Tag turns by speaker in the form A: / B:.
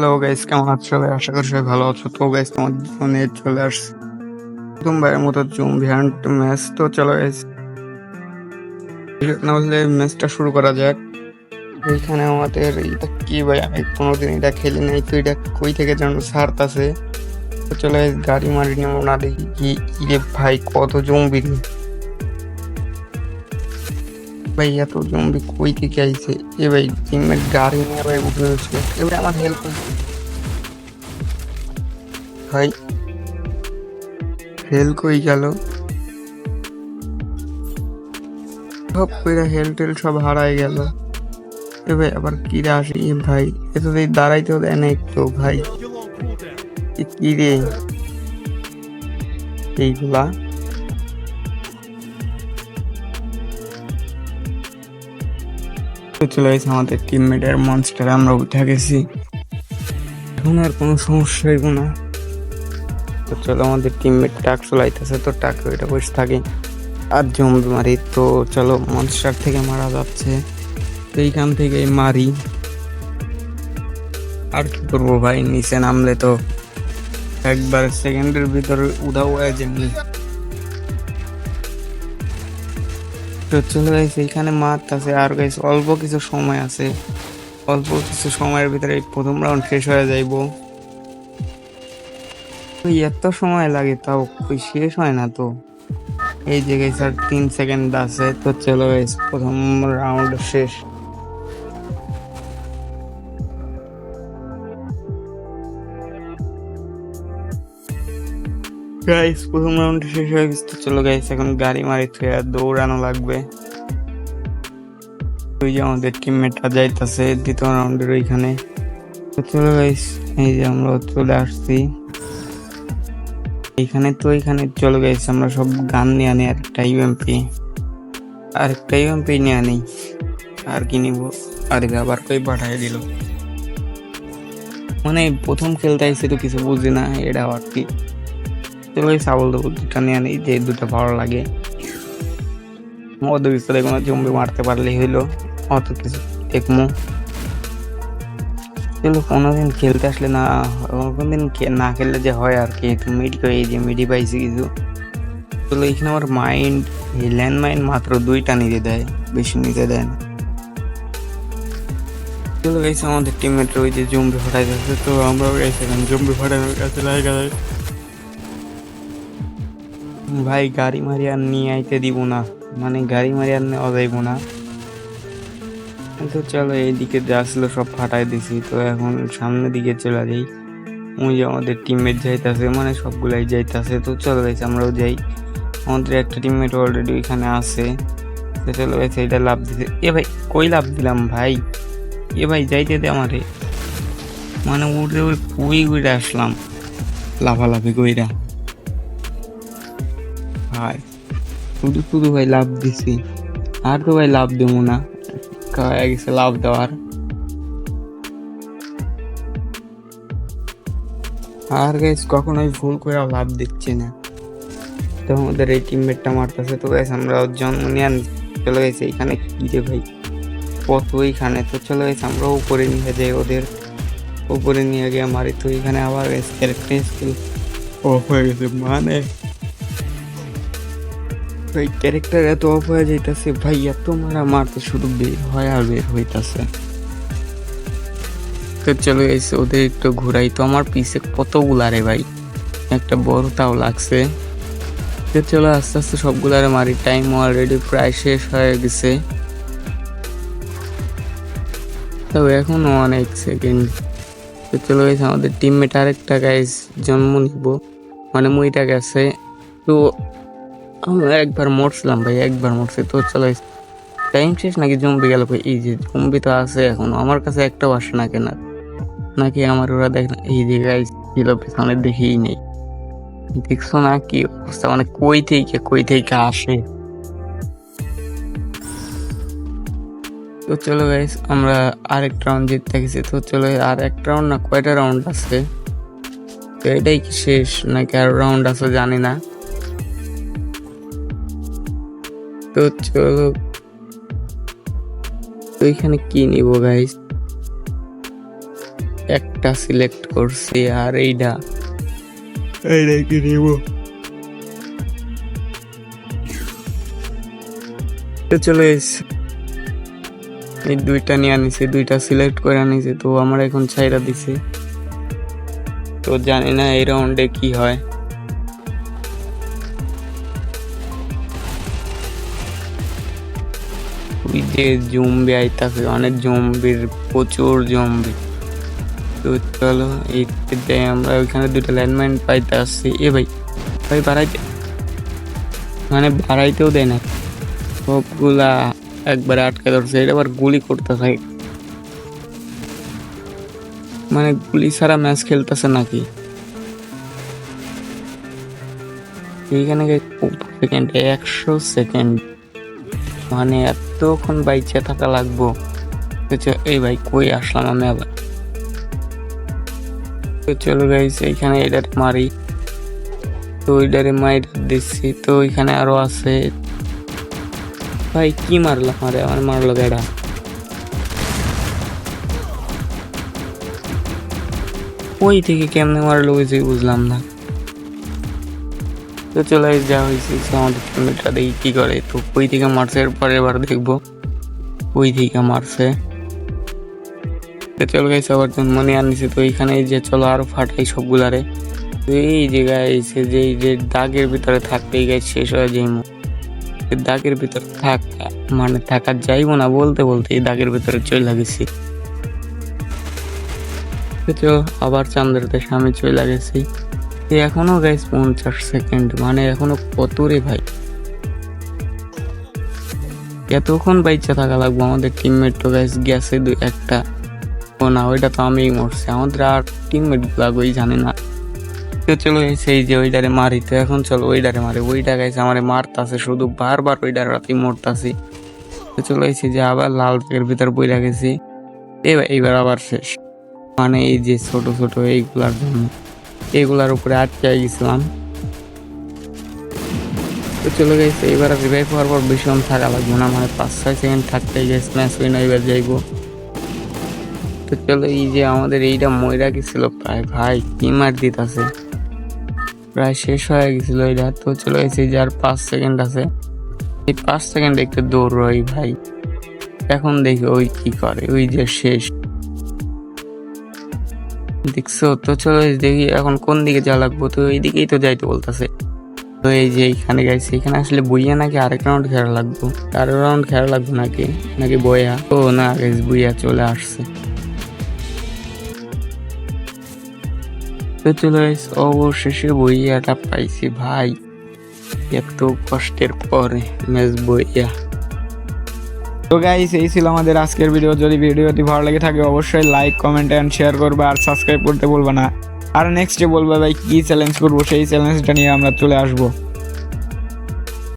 A: Hello guys কেমন আছো সবাই? আশা করি সবাই ভালো আছো। তো গাইস তোমার ফোনে চলে আসছে। প্রথমবারের মতো জুম ভ্যান্ট ম্যাচ তো চলো গাইস না বললে ম্যাচটা শুরু করা যাক। এইখানে আমাদের এটা কি ভাই? আমি কোনোদিন এটা খেলি নাই। তো এটা কই থেকে যেন সার্ত আছে তো চলো guys, গাড়ি মারি নেব। না দেখি কি ইরে ভাই কত জম্বি রে। ভাই, এত জম্বি কই থেকে আইছে? এ ভাই টিমের গাড়ি নিয়ে ভাই উঠে গেছে। এবার আমার হেল্প ভাই হেল কই গেল? সব কইরা হেল টেল সব হারাই গেল। এ ভাই, আবার কিরা আসে? এ ভাই এত তো দাঁড়াইতেও দেয় না একটু ভাই। এ কি রে এইগুলা চলে গেছে আমাদের টিমমেটের মনস্টার আমরা উঠে গেছি। এখন আর কোনো সমস্যা হইব না। তো চলো আমাদের টিমমেট টাক চলাইতেছে, তো টাক ওইটা বসে থাকে। আর জম্বি মারি তো চলো মনস্টার থেকে মারা যাচ্ছে। তো এইখান থেকে মারি। আর কি করব ভাই, নিচে নামলে তো একবার সেকেন্ডের ভিতরে উধাও হয়ে যেমনি তো চলে গেছে এখানে মাত আছে। আর গাইস অল্প কিছু সময় আছে। অল্প কিছু সময়ের ভিতরে এই প্রথম রাউন্ড শেষ হয়ে যাইব। এত সময় লাগে, তাও শেষ হয় না তো। এই যে স্যার তিন সেকেন্ড আছে, তো চলে গেছে প্রথম রাউন্ড শেষ। গাইস প্রথম রাউন্ড শেষ হয়ে গেছে। চলো গাইস এখন গাড়ি মারি আর দৌড়ানো লাগবে। ওই যে আমাদের টিমমেটটা যাইতাছে দ্বিতীয় রাউন্ডের ওইখানে। চলো গাইস এই যে আমরা চলে আসছি। এইখানে তো এখানে চলে গাইস আমরা সব গান নিয়ে আনি, আরেকটা ইউএমপি আরেকটা ইউএমপি নিয়ে আনি। আর কি নিব? আর আবার কই পাঠাই দিল? মানে প্রথম খেলতে আইসি তো কিছু বুঝি না, এটা আবার কি? চলো সাবল দেবো দুটা নিয়ে আনি, যে দুটো ভালো লাগে। মদ বিস্তরে কোনো জম্বি মারতে পারলেই হইল, অত কিছু দেখমো চলো কোনোদিন খেলতে আসলে না, কোনোদিন না খেললে যে হয় আর কি মিডি এই যে মিডি পাইছি কিছু। চলো এখানে আমার মাইন্ড ল্যান্ড মাইন্ড মাত্র দুইটা নিতে দেয়, বেশি নিতে দেয় না। চলো গেছে আমাদের টিমমেট ওই যে জম্বি ফাটাই যাচ্ছে তো আমরাও গেছিলাম জম্বি ফাটানোর কাছে লাগে ভাই, গাড়ি মারি আর নিয়ে আইতে দিব না। মানে গাড়ি মারি আর নেওয়া যাইব না। তো চলো, এইদিকে যা ছিল সব ফাটাই দিছি। তো এখন সামনের দিকে চলে যাই। ওই যে আমাদের টিমমেট যাইতাছে মানে সবগুলাই যাইতাছে। তো চলো গেছে আমরাও যাই। আমাদের একটা টিমমেট অলরেডি ওইখানে আছে। তো চলো গেছে এটা লাভ দিছে। এ ভাই, কই লাভ দিলাম ভাই? এ ভাই, যাইতে দে আমারে। মানে উড়ে ওই কুই উড়ে আসলাম। লাফালাফি কইরা। ভাই শুধু শুধু ভাই লাভ দিছি। আর তো ভাই লাভ দেবো না। হয়ে গেছে লাভ দেওয়ার। আর গাইস কখনোই ভুল করে লাভ দিচ্ছি না। তো আমাদের এই টিমমেটটা মারতেছে। তো গাইস আমরা জন্ম নিয়ে চলে গেছে এখানে। কি রে ভাই কত এইখানে তো চলে গেছে আমরা উপরে নিয়ে যাই ওদের। উপরে নিয়ে গিয়ে মারি। তো এখানে আবার ক্যারেক্টার স্কিল অফ হয়ে গেছে। মানে ভাই ক্যারেক্টার এত অফ হয়ে যাইতাছে এত মারা মারতে শুধু বের হয় আর বের হইতাছে। তো চলে গেছে ওদের একটু ঘুরাই। তো আমার পিছে কতগুলা রে ভাই? একটা বড় তাও লাগছে। তো চলো আস্তে আস্তে সবগুলারে মারি। টাইম অলরেডি প্রায় শেষ হয়ে গেছে। তবে এখনও অনেক সেকেন্ড তো চলে গেছে আমাদের টিমমেট আরেকটা গাইজ জন্ম নিব। মানে মইটা গেছে। তো আমরা একবার মরছিলাম ভাই, একবার মরছি, তো চলো টাইম শেষ নাকি জম্বি গেল কই? এই যে জম্বি তো আছে এখন, আমার কাছে একটাও আসে না কেন নাকি আমার ওরা দেখ, এই যে গাইস ছিল পেছনে দেখেই নেই। দেখছ না কি অবস্থা? মানে কই থেকে কই থেকে আসে? তো চলো গাইস আমরা আরেক রাউন্ড জিততে গেছি, তো চলো আর এক রাউন্ড না কয়টা রাউন্ড আছে? তো এটাই কি শেষ নাকি আর রাউন্ড আছে জানি না। তো চলো। তো এখানে কি নিব গাইস এক একটা সিলেক্ট করছি আর এইটা এইটা কি নিব? তো চলে এসছে এই দুইটা নিয়ে আনিছে দুইটা সিলেক্ট করে আনিছে তো আমার এখন ছাইরা দিছে। তো জানি না এই রাউন্ডে কি হয়। ওই যে জম্বি আইতাছে অনেক জম্বির, প্রচুর জম্বি। তো চলো এইতে আমরা, ওইখানে দুটো ল্যান্ডমাইন পাইতে আসছি। এ ভাই ভাই বাড়াইতে। মানে বাড়াইতেও দেয় না। সবগুলা একবারে আটকে ধরছে, এটা আবার গুলি করতে থাকে মানে গুলি ছাড়া ম্যাচ খেলতেছে নাকি? এইখানে একশো সেকেন্ড মানে এতক্ষণ বাইচে থাকা লাগবো? এই ভাই কই আসলাম আমি আবার? চলো গাইস এটার মারি। তো ওইটারে মাইর দিচ্ছি, তো ওইখানে আরও আছে। ভাই, কি মারলাম আরে আমার মারলো বেড়া। ওই থেকে কেমনে মারলো ওই যে বুঝলাম না। তো চলে যা হয়েছে আমাদের টিমমেটটা দেখি কি করে। তো ওই থেকে মারছে, এরপরে এবার দেখব। ওই থেকে মারছে। চলো গেছে আবার মনে আনিছে। তো এইখানে যে চলো আরও ফাটাই সবগুলারে। তো এই জায়গায় এসে যে যে দাগের ভিতরে থাকতে গাছ শেষ হয়ে এই দাগের ভিতরে থাক মানে থাকা যাইবো না বলতে বলতে এই দাগের ভিতরে চলে গেছি। তো আবার চান্দ্রতে সামনে চলে গেছি। এখনও গাইস পঞ্চাশ সেকেন্ড মানে এখনও কত রে ভাই? এতক্ষণ বাইচা থাকা লাগবো, আমাদের টিমমেট তো গাইস গেছে দুই একটা। ও না, ওইটা তো আমিই মরছি, আমাদের আর টিমমেটগুলা ওই জানে না। তো চলো সেই যে ওইটারে মারি, তো এখন চলো ওইটারে মারি। ওইটা গাইছে আমারে মারতাছে, শুধু বারবার ওইটার রাতে মরতাছি। তো চলো এই যে আবার লাল দাগের ভিতর বইরা গেছি। এবার, এইবার আবার শেষ। মানে এই যে ছোট ছোট এইগুলার জন্য। এগুলার উপরে আটকে গেছিলাম। তো চলে গেছে, এবার রিভাইভ হওয়ার পর ভীষণ থাকা লাগবে না মানে পাঁচ, ছয় সেকেন্ড থাকতে গেছে ম্যাচ উইন এবার যাইবো। তো চলো এই যে আমাদের এইটা ময়রা গেছিল প্রায়, ভাই কি মার দিতেছে। প্রায় শেষ হয়ে গেছিল এটা তো চলে গেছে যার পাঁচ সেকেন্ড আছে। এই পাঁচ সেকেন্ড একটু দৌড় ওই ভাই। এখন দেখি ওই কি করে, ওই যে শেষ। দেখছ? তো চলো দেখি এখন কোন দিকে যাওয়া লাগবো? তো এই দিকেই তো যাইতে বলতেছে। তো এই যে এইখানে গেছে এখানে আসলে বইয়া নাকি আরেক রাউন্ড খেলা লাগবো? আরও রাউন্ড খেলা লাগবো নাকি? নাকি বইয়া? ও না বইয়া চলে আসছে। তো চলে অবশেষে বইয়াটা পাইছি ভাই। এত কষ্টের পরে ম্যাচ বইয়া।
B: তো গাইস এই ছিল আমাদের আজকের ভিডিও যদি ভিডিওটি ভালো লেগে থাকে, অবশ্যই লাইক কমেন্ট এন্ড শেয়ার করবে, আর সাবস্ক্রাইব করতে বলবে না। আর নেক্সটে বলবে, ভাই, কি চ্যালেঞ্জ করব, সেই চ্যালেঞ্জটা নিয়ে আমরা চলে আসব।